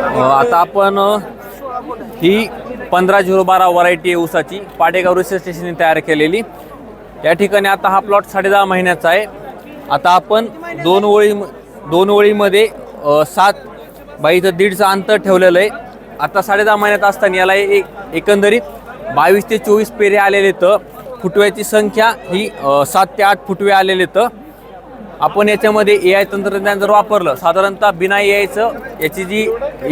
आता आपण ही पंधरा झिरो बारा व्हरायटी आहे ऊसाची पाडेगाव रिसर्च स्टेशनने तयार केलेली. या ठिकाणी आता हा प्लॉट साडे दहा महिन्याचा आहे. आता आपण दोन ओळी दोन ओळीमध्ये सात बाईचं दीडचं अंतर ठेवलेलं आहे. आता साडे दहा महिन्यात असताना याला एक एकंदरीत बावीस ते चोवीस पेरे आलेले तर फुटव्याची संख्या ही सात ते आठ फुटवे आलेले तर आपण याच्यामध्ये ए आय तंत्रज्ञान जर वापरलं साधारणतः बिना ए आयचं याची जी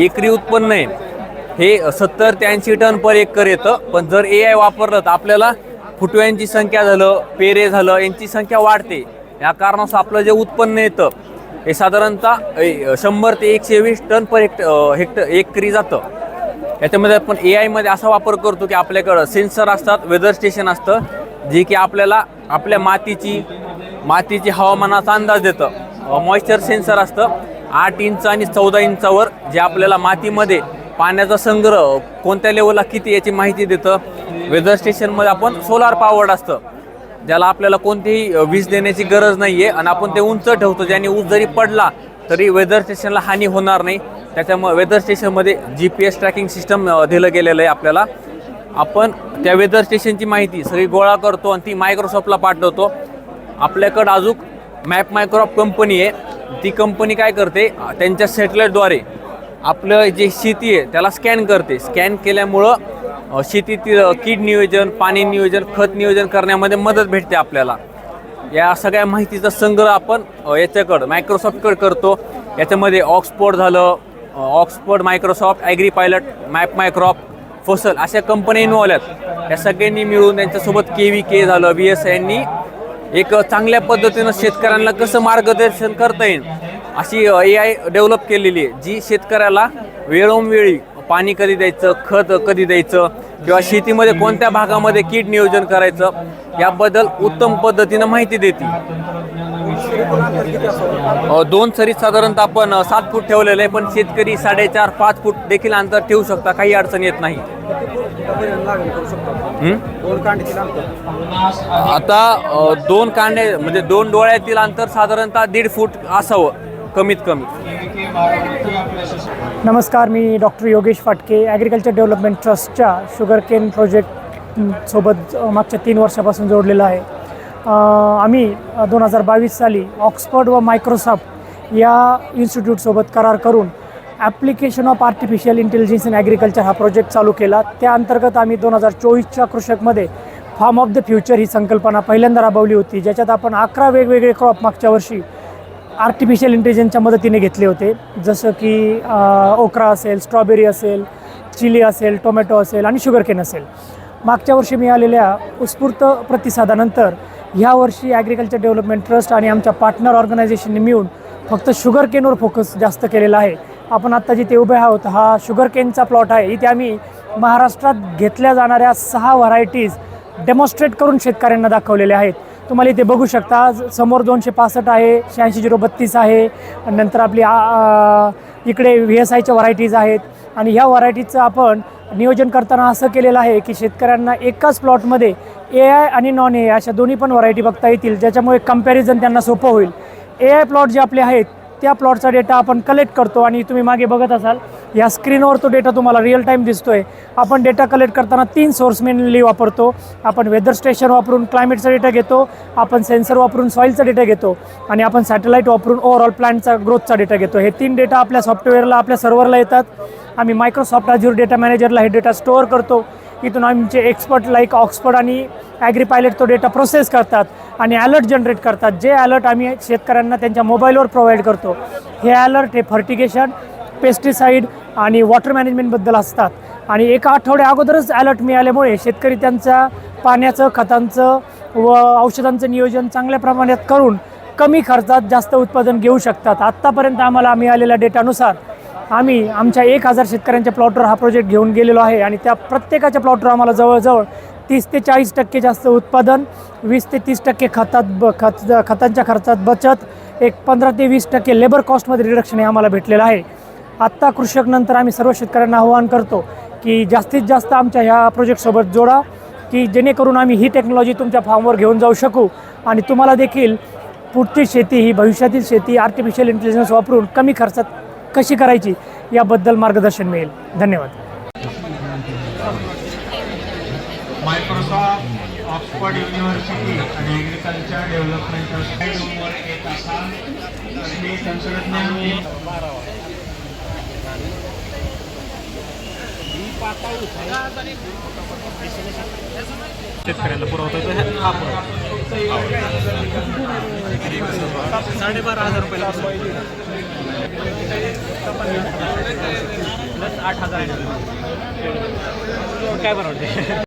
एकरी उत्पन्न आहे हे सत्तर ते ऐंशी टन पर एकर येतं. पण जर ए आय वापरलं तर आपल्याला फुटव्यांची संख्या झालं पेरे झालं यांची संख्या वाढते. या कारणास आपलं जे उत्पन्न येतं हे साधारणतः शंभर ते एकशे वीस टन पर हेक्ट हेक्टर एकरी जातं. याच्यामध्ये आपण ए आयमध्ये असा वापर करतो की आपल्याकडं सेन्सर असतात वेदर स्टेशन असतं जे की आपल्याला आपल्या मातीची मातीची हवामानाचा अंदाज देतं. मॉइश्चर सेन्सर असतं. आठ इंच आणि चौदा इंचावर जे आपल्याला मातीमध्ये पाण्याचा संग्रह कोणत्या लेवलला किती याची माहिती देतं. वेदर स्टेशनमध्ये आपण सोलार पॉवर्ड असतं. ज्याला आपल्याला कोणतीही वीज देण्याची गरज नाही आहे आणि आपण ते उंच ठेवतो. ज्याने ऊस जरी पडला तरी वेदर स्टेशनला हानी होणार नाही. त्याच्यामुळे वेदर स्टेशनमध्ये G P S tracking system दिलं गेलेलं आहे आपल्याला. आपण त्या वेदर स्टेशनची माहिती सगळी गोळा करतो आणि ती मायक्रोसॉफ्टला पाठवतो. आपल्याकडं अजून मॅप मायक्रोसॉफ्ट कंपनी आहे. ती कंपनी काय करते? त्यांच्या सॅटेलाईटद्वारे आपलं जे शेती आहे त्याला स्कॅन करते. स्कॅन केल्यामुळं शेतीतील कीड नियोजन पाणी नियोजन खत नियोजन करण्यामध्ये मदत भेटते आपल्याला. या सगळ्या माहितीचा संग्रह आपण याच्याकडं मायक्रोसॉफ्टकडे करतो. याच्यामध्ये ऑक्सफोर्ड झालं. Oxford Microsoft agri pilot map MyCrop Fasal अशा कंपन्या इन्व्हॉल्व आहेत या सगळ्यांनी मिळून त्यांच्यासोबत के व्ही के झालं बी एस यांनी एक चांगल्या पद्धतीनं शेतकऱ्यांना कसं मार्गदर्शन करता येईल अशी ए आय डेव्हलप केलेली आहे जी शेतकऱ्याला वेळोवेळी पाणी कधी द्यायचं खत कधी द्यायचं किंवा शेतीमध्ये कोणत्या भागामध्ये कीड नियोजन करायचं याबद्दल उत्तम पद्धतीनं माहिती देते दोन सरीत साधारणतः आपण सात फूट ठेवलेलं आहे पण शेतकरी साडेचार पाच फूट देखील अंतर ठेवू शकता काही अडचण येत नाही. आता दोन कांडे म्हणजे दोन डोळ्यातील अंतर साधारणतः दीड फूट असावं कमीत कमी. नमस्कार मी doctor Yogesh Phatke agriculture development ट्रस्टच्या शुगर केन प्रोजेक्ट सोबत मागच्या तीन वर्षापासून जोडलेला आहे. आम्ही दोन हजार बावीस साली ऑक्सफर्ड व मायक्रोसॉफ्ट या इन्स्टिट्यूटसोबत करार करून application of artificial intelligence in agriculture हा प्रोजेक्ट चालू केला. त्या अंतर्गत आम्ही दोन हजार चोवीसच्या कृषकमध्ये फार्म ऑफ द फ्युचर ही संकल्पना पहिल्यांदा राबवली होती ज्याच्यात आपण अकरा वेगवेगळे क्रॉप मागच्या वर्षी आर्टिफिशियल इंटेलिजन्सच्या मदतीने घेतले होते. जसं की ओकरा असेल स्ट्रॉबेरी असेल चिली असेल टोमॅटो असेल आणि शुगरकेन असेल. मागच्या वर्षी मिळालेल्या उत्स्फूर्त प्रतिसादानंतर ह्या वर्षी ॲग्रिकल्चर डेव्हलपमेंट ट्रस्ट आणि आमच्या पार्टनर ऑर्गनायझेशनने मिळून फक्त शुगर केनवर फोकस जास्त केलेला आहे. आपण आत्ता जिथे उभे आहोत हा शुगर केनचा प्लॉट आहे. इथे आम्ही महाराष्ट्रात घेतल्या जाणाऱ्या सहा व्हरायटीज डेमॉन्स्ट्रेट करून शेतकऱ्यांना दाखवलेले आहेत. तुम्हाला इथे बघू शकता आज समोर दोनशे पासष्ट आहे शहाऐंशी झिरो बत्तीस आहे. आणि नंतर आपली आ- आ, इकडे व्ही एस आयच्या व्हरायटीज आहेत. आणि ह्या व्हरायटीचं आपण नियोजन करताना असं केलेलं आहे की शेतकऱ्यांना एकाच प्लॉटमध्ये ए आय आणि नॉन ए आय अशा दोन्ही पण व्हरायटी बघता येतील ज्याच्यामुळे कंपॅरिझन त्यांना सोपं होईल. ए आय प्लॉट जे आपले आहेत त्या प्लॉटचा डेटा आपण कलेक्ट करतो आणि तुम्ही मागे बघत असाल या स्क्रीनवर तो डेटा तुम्हाला रिअल टाईम दिसतो आहे आपण डेटा कलेक्ट करताना तीन सोर्स मेनली वापरतो. आपण वेदर स्टेशन वापरून क्लायमेटचा डेटा घेतो आपण सेन्सर वापरून सॉईलचा डेटा घेतो आणि आपण सॅटेलाईट वापरून ओव्हरऑल प्लॅनचा ग्रोथचा डेटा घेतो. हे तीन डेटा आपल्या सॉफ्टवेअरला आपल्या सर्व्हरला येतात. आम्ही मायक्रोसॉफ्ट अजूर डेटा मॅनेजरला हे डेटा स्टोअर करतो. इथून आमचे एक्सपर्ट लाईक ऑक्सफर्ड आणि ॲग्री पायलट तो डेटा प्रोसेस करतात आणि अलर्ट जनरेट करतात. जे अलर्ट आम्ही शेतकऱ्यांना त्यांच्या मोबाईलवर प्रोव्हाइड करतो हे अलर्ट हे फर्टिगेशन पेस्टिसाईड आणि वॉटर मॅनेजमेंटबद्दल असतात. आणि एका आठवड्या अगोदरच अलर्ट मिळाल्यामुळे शेतकरी त्यांचा पाण्याचं खतांचं व औषधांचं नियोजन चांगल्या प्रमाणात करून कमी खर्चात जास्त उत्पादन घेऊ शकतात. आत्तापर्यंत आम्हाला मिळालेल्या डेटानुसार आम्ही आमच्या एक हजार शेतकऱ्यांच्या प्लॉटवर हा प्रोजेक्ट घेऊन गेलेलो आहे आणि त्या प्रत्येकाच्या प्लॉटवर आम्हाला जवळजवळ तीस ते चाळीस टक्के जास्त उत्पादन वीस ते तीस टक्के खतात ब खत खतांच्या खर्चात बचत एक पंधरा ते वीस टक्के लेबर कॉस्टमध्ये रिडक्शन हे आम्हाला भेटलेलं आहे. आत्ता कृषक नंतर आम्ही सर्व शेतकऱ्यांना आव्हान करतो की जास्तीत जास्त आमच्या ह्या प्रोजेक्टसोबत जोडा की जेणेकरून आम्ही ही टेक्नॉलॉजी तुमच्या फार्मवर घेऊन जाऊ शकू आणि तुम्हाला देखील पुढची शेती ही भविष्यातील शेती आर्टिफिशियल इंटेलिजन्स वापरून कमी खर्चात कशी करायची याबद्दल मार्गदर्शन मिळेल. धन्यवाद. मायक्रोसॉफ्ट ऑक्सफर्ड युनिव्हर्सिटी आणि ॲग्रिकल्चर डेव्हलपमेंट ट्रस्टवर येत असाल तर हे तंत्रज्ञान शेतकऱ्यांना पुरवतो तो. हा पुरवठा साडेबारा हजार रुपयाला प्लस आठ हजार. काय बरं वाटते